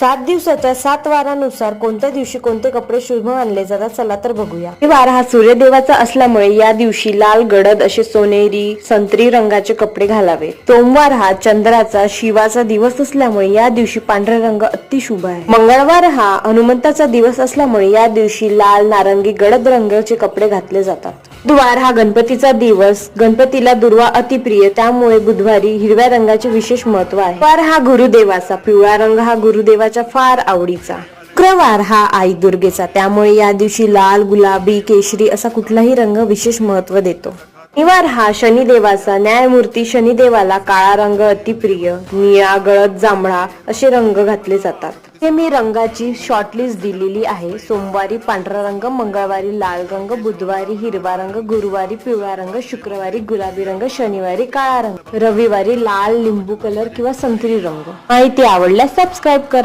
सात दिवसाच्या सात वारानुसार कोणत्या दिवशी कोणते कपडे शुभ मानले जातात चला तर बघूया. हे वार हा सूर्यदेवाचा असल्यामुळे या दिवशी लाल गडद असे सोनेरी संत्री रंगाचे कपडे घालावे. सोमवार हा चंद्राचा शिवाचा दिवस असल्यामुळे या दिवशी पांढरा रंग अतिशुभ आहे. मंगळवार हा हनुमंताचा दिवस असल्यामुळे या दिवशी लाल नारंगी गडद रंगाचे कपडे घातले जातात. बुधवार हा गणपतीचा दिवस. गणपतीला दुर्वा अतिप्रिय त्यामुळे बुधवारी हिरव्या रंगाचे विशेष महत्त्व आहे. वार हा गुरुदेवाचा पिवळा रंग हा गुरुदेवा गुरुदेवाच्या फार आवडीचा. शुक्रवार हा आई दुर्गेचा. त्यामुळे या दिवशी लाल गुलाबी केशरी असा कुठलाही रंग विशेष महत्त्व देतो. शनिवार हा शनिदेवाचा. न्यायमूर्ती शनिदेवाला काळा रंग अतिप्रिय निळा गळद जांभळा असे रंग घातले जातात. हे मी रंगाची शॉर्टलिस्ट दिलेली आहे. सोमवारी पांढरा रंग मंगळवारी लाल रंग बुधवारी हिरवा रंग गुरुवारी पिवळा रंग शुक्रवारी गुलाबी रंग शनिवारी काळा रंग रविवारी लाल लिंबू कलर किंवा संत्री रंग. माहिती आवडल्यास सबस्क्राईब करा.